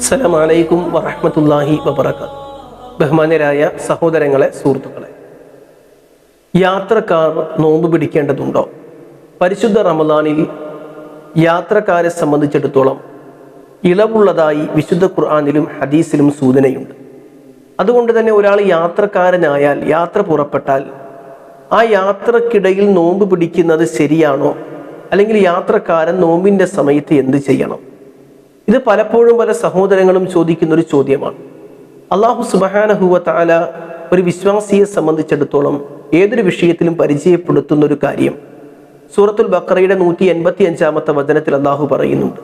അസ്സലാമലൈക്കും വറഹമത്തല്ലാഹി വബർക്കാത്ത് ബഹുമാനരായ സഹോദരങ്ങളെ സുഹൃത്തുക്കളെ യാത്രക്കാർ നോമ്പ് പിടിക്കേണ്ടതുണ്ടോ? പരിശുദ്ധ റമദാനിൽ യാത്രക്കാരെ സംബന്ധിച്ചിടത്തോളം ഇളവുള്ളതായി വിശുദ്ധ ഖുർആാനിലും ഹദീസിലും സൂചനയുണ്ട്. അതുകൊണ്ട് തന്നെ ഒരാൾ യാത്രക്കാരനായാൽ യാത്ര പുറപ്പെട്ടാൽ ആ യാത്രക്കിടയിൽ നോമ്പ് പിടിക്കുന്നത് ശരിയാണോ? അല്ലെങ്കിൽ യാത്രക്കാരൻ നോമ്പിന്റെ സമയത്ത് എന്ത് ചെയ്യണം? ഇത് പലപ്പോഴും പല സഹോദരങ്ങളും ചോദിക്കുന്ന ഒരു ചോദ്യമാണ്. അള്ളാഹു സുബഹാനഹുവ താല ഒരു വിശ്വാസിയെ സംബന്ധിച്ചിടത്തോളം ഏതൊരു വിഷയത്തിലും പരിചയപ്പെടുത്തുന്ന ഒരു കാര്യം. സൂറത്തുൽ ബക്കറയുടെ നൂറ്റി എൺപത്തി അഞ്ചാമത്തെ വചനത്തിൽ അള്ളാഹു പറയുന്നുണ്ട്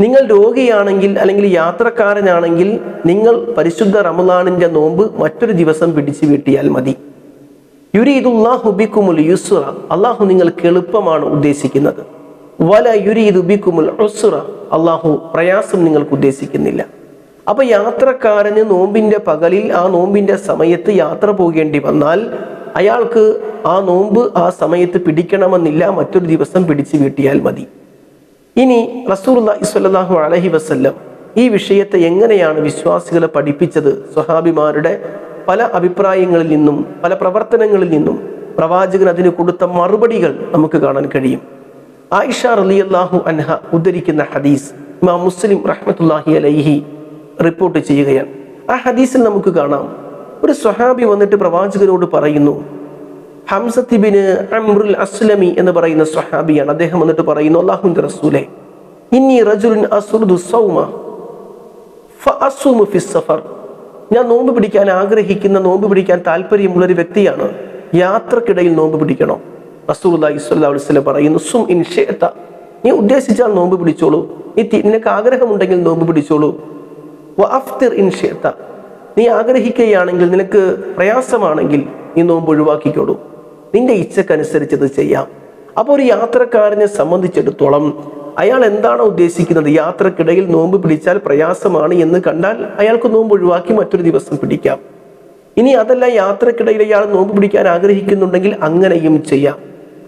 നിങ്ങൾ രോഗിയാണെങ്കിൽ അല്ലെങ്കിൽ യാത്രക്കാരനാണെങ്കിൽ നിങ്ങൾ പരിശുദ്ധ റമദാനിന്റെ നോമ്പ് മറ്റൊരു ദിവസം പിടിച്ചു വീട്ടിയാൽ മതി. അള്ളാഹു നിങ്ങൾക്ക് എളുപ്പമാണ് ഉദ്ദേശിക്കുന്നത്. വല യുരീദുബിക്കുമുൽ അള്ളാഹു പ്രയാസം നിങ്ങൾക്ക് ഉദ്ദേശിക്കുന്നില്ല. അപ്പൊ യാത്രക്കാരന് നോമ്പിന്റെ പകലിൽ ആ നോമ്പിന്റെ സമയത്ത് യാത്ര പോകേണ്ടി വന്നാൽ അയാൾക്ക് ആ നോമ്പ് ആ സമയത്ത് പിടിക്കണമെന്നില്ല. മറ്റൊരു ദിവസം പിടിച്ചു വീട്ടിയാൽ മതി. ഇനി റസൂർല്ലാഹി സ്വല്ലല്ലാഹു അലൈഹി വസല്ലം ഈ വിഷയത്തെ എങ്ങനെയാണ് വിശ്വാസികളെ പഠിപ്പിച്ചത്? സ്വഹാബിമാരുടെ പല അഭിപ്രായങ്ങളിൽ നിന്നും പല പ്രവർത്തനങ്ങളിൽ നിന്നും പ്രവാചകൻ അതിന് കൊടുത്ത മറുപടികൾ നമുക്ക് കാണാൻ കഴിയും. ആയിഷ റളിയല്ലാഹു അൻഹ ഉദ്ധരിക്കുന്ന ഹദീസ് ഇമാം മുസ്ലിം റഹ്മത്തുല്ലാഹി അലൈഹി റിപ്പോർട്ട് ചെയ്യുകയാണ്. ആ ഹദീസിൽ നമുക്ക് കാണാം. ഒരു സ്വഹാബി വന്നിട്ട് പ്രവാചകനോട് പറയുന്നു ഹംസത്തിബിന് അമ്രുൽ അസ്ലമി എന്ന് പറയുന്ന സ്വഹാബിയാണ്. അദ്ദേഹം വന്നിട്ട് പറയുന്നു അള്ളാഹുന്റെ റസൂലെ ഇനി റജുലിൻ അസുർദു സൗമ ഫി സഫർ. ഞാൻ നോമ്പ് പിടിക്കാൻ ആഗ്രഹിക്കുന്ന നോമ്പ് പിടിക്കാൻ താല്പര്യമുള്ള ഒരു വ്യക്തിയാണ്. യാത്രക്കിടയിൽ നോമ്പ് പിടിക്കണോ. അലൈഹി വസല്ലം പറയുന്നു സും ഇൻ ഷിഅത. നീ ഉദ്ദേശിച്ചാൽ നോമ്പ് പിടിച്ചോളൂ. നീ നിനക്ക് ആഗ്രഹമുണ്ടെങ്കിൽ നോമ്പ് പിടിച്ചോളൂ. വഫ്തിർ ഇൻഷേത്ത നീ ആഗ്രഹിക്കുകയാണെങ്കിൽ നിനക്ക് പ്രയാസമാണെങ്കിൽ നീ നോമ്പ് ഒഴിവാക്കിക്കോളൂ. നിന്റെ ഇച്ഛക്കനുസരിച്ച് ഇത് ചെയ്യാം. അപ്പോൾ ഒരു യാത്രക്കാരനെ സംബന്ധിച്ചിടത്തോളം അയാൾ എന്താണ് ഉദ്ദേശിക്കുന്നത്? യാത്രക്കിടയിൽ നോമ്പ് പിടിച്ചാൽ പ്രയാസമാണ് എന്ന് കണ്ടാൽ അയാൾക്ക് നോമ്പ് ഒഴിവാക്കി മറ്റൊരു ദിവസം പിടിക്കാം. ഇനി അതല്ല യാത്രക്കിടയിൽ അയാൾ നോമ്പ് പിടിക്കാൻ ആഗ്രഹിക്കുന്നുണ്ടെങ്കിൽ അങ്ങനെയും ചെയ്യാം.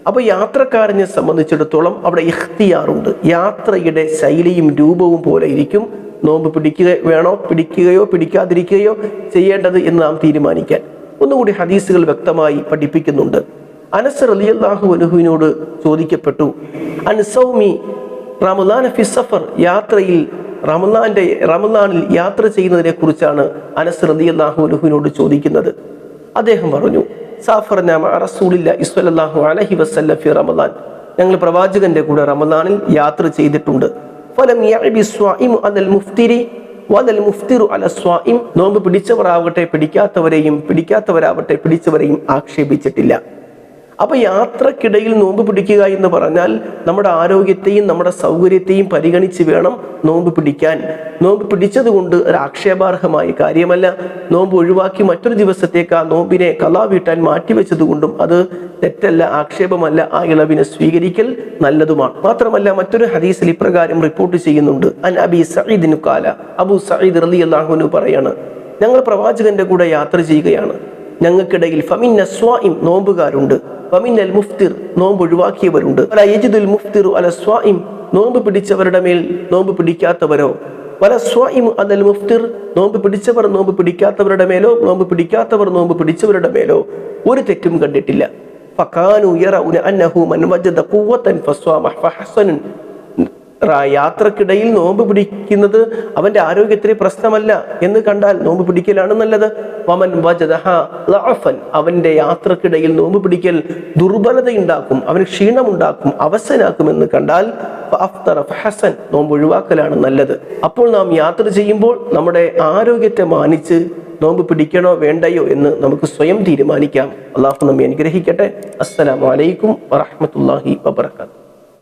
അപ്പൊ യാത്രക്കാരനെ സംബന്ധിച്ചിടത്തോളം അവിടെ ഇഖ്തിയാറുണ്ട്. യാത്രയുടെ ശൈലിയും രൂപവും പോലെ ഇരിക്കും. നോമ്പ് പിടിക്കുക വേണോ? പിടിക്കുകയോ പിടിക്കാതിരിക്കുകയോ ചെയ്യേണ്ടത് എന്ന് നാം തീരുമാനിക്കാൻ. ഒന്നുകൂടി ഹദീസുകൾ വ്യക്തമായി പഠിപ്പിക്കുന്നുണ്ട്. അനസ് റളിയല്ലാഹു അനുഹുവിനോട് ചോദിക്കപ്പെട്ടു. അൻസൗമി റമദാന ഫി സഫർ യാത്രയിൽ റമുലാന്റെ റമുലാനിൽ യാത്ര ചെയ്യുന്നതിനെ കുറിച്ചാണ് അനസ് റളിയല്ലാഹു അള്ളാഹുലുഹുവിനോട് ചോദിക്കുന്നത്. അദ്ദേഹം പറഞ്ഞു സാഫർനാമ റസൂലില്ല ഇസ്വലല്ലാഹു അലഹി വസല്ലം ഫി ഞങ്ങൾ പ്രവാചകന്റെ കൂടെ റമദാനിൽ യാത്ര ചെയ്തിട്ടുണ്ട്. ഫലം മുഫ്തിരി മുഫ്തിറു നോമ്പ് പിടിച്ചവരാവട്ടെ പിടിക്കാത്തവരെയും പിടിക്കാത്തവരാവട്ടെ പിടിച്ചവരെയും ആക്ഷേപിച്ചിട്ടില്ല. അപ്പൊ യാത്രക്കിടയിൽ നോമ്പ് പിടിക്കുക എന്ന് പറഞ്ഞാൽ നമ്മുടെ ആരോഗ്യത്തെയും നമ്മുടെ സൗകര്യത്തെയും പരിഗണിച്ച് വേണം നോമ്പ് പിടിക്കാൻ. നോമ്പ് പിടിച്ചത് കൊണ്ട് ഒരു ആക്ഷേപാർഹമായ കാര്യമല്ല. നോമ്പ് ഒഴിവാക്കി മറ്റൊരു ദിവസത്തേക്ക് ആ നോമ്പിനെ കലാ വീട്ടാൻ മാറ്റിവെച്ചത് കൊണ്ടും അത് തെറ്റല്ല ആക്ഷേപമല്ല ആ ഇളവിനെ സ്വീകരിക്കൽ നല്ലതുമാണ്. മാത്രമല്ല മറ്റൊരു ഹദീസിൽ ഇപ്രകാരം റിപ്പോർട്ട് ചെയ്യുന്നുണ്ട്. അൻ അബി സഈദിനു കാല അബു സഈദ് അള്ളാഹുനു പറയാണ് ഞങ്ങൾ പ്രവാചകന്റെ കൂടെ യാത്ര ചെയ്യുകയാണ്. ഞങ്ങൾക്കിടയിൽ ഫമിൻ അസ്വാഇം നോമ്പുകാരുണ്ട്. ഫമിൻ അൽ മുഫ്തിർ നോമ്പ് ഒഴിവാക്കിയവരുണ്ട് വല യജിദുൽ മുഫ്തിർ അല സ്വാഇം നോമ്പ് പിടിച്ചവരുടെ മേൽ നോമ്പ് പിടിക്കാത്തവരോ? വല സ്വാഇം അതൽ മുഫ്തിർ നോമ്പ് പിടിച്ചവർ നോമ്പ് പിടിക്കാത്തവരുടെ മേലോ? നോമ്പ് പിടിക്കാത്തവർ നോമ്പ് പിടിച്ചവരുടെ മേലോ? ഒരു തെറ്റും കണ്ടിട്ടില്ല. മൻ വജദ യാത്രക്കിടയിൽ നോമ്പ് പിടിക്കുന്നത് അവന്റെ ആരോഗ്യത്തിന് പ്രശ്നമല്ല എന്ന് കണ്ടാൽ നോമ്പ് പിടിക്കലാണ് നല്ലത്. വമൻ അവന്റെ യാത്രക്കിടയിൽ നോമ്പ് പിടിക്കൽ ദുർബലതയുണ്ടാക്കും അവന് ക്ഷീണമുണ്ടാക്കും അവസനാക്കും എന്ന് കണ്ടാൽ ഫഹസൻ നോമ്പ് ഒഴിവാക്കലാണ് നല്ലത്. അപ്പോൾ നാം യാത്ര ചെയ്യുമ്പോൾ നമ്മുടെ ആരോഗ്യത്തെ മാനിച്ച് നോമ്പ് പിടിക്കണോ വേണ്ടയോ എന്ന് നമുക്ക് സ്വയം തീരുമാനിക്കാം. അള്ളാഹു നമ്മെ അനുഗ്രഹിക്കട്ടെ. അസ്സലാമു അലൈക്കും വറഹ്മത്തുള്ളാഹി വബറകാതുഹു.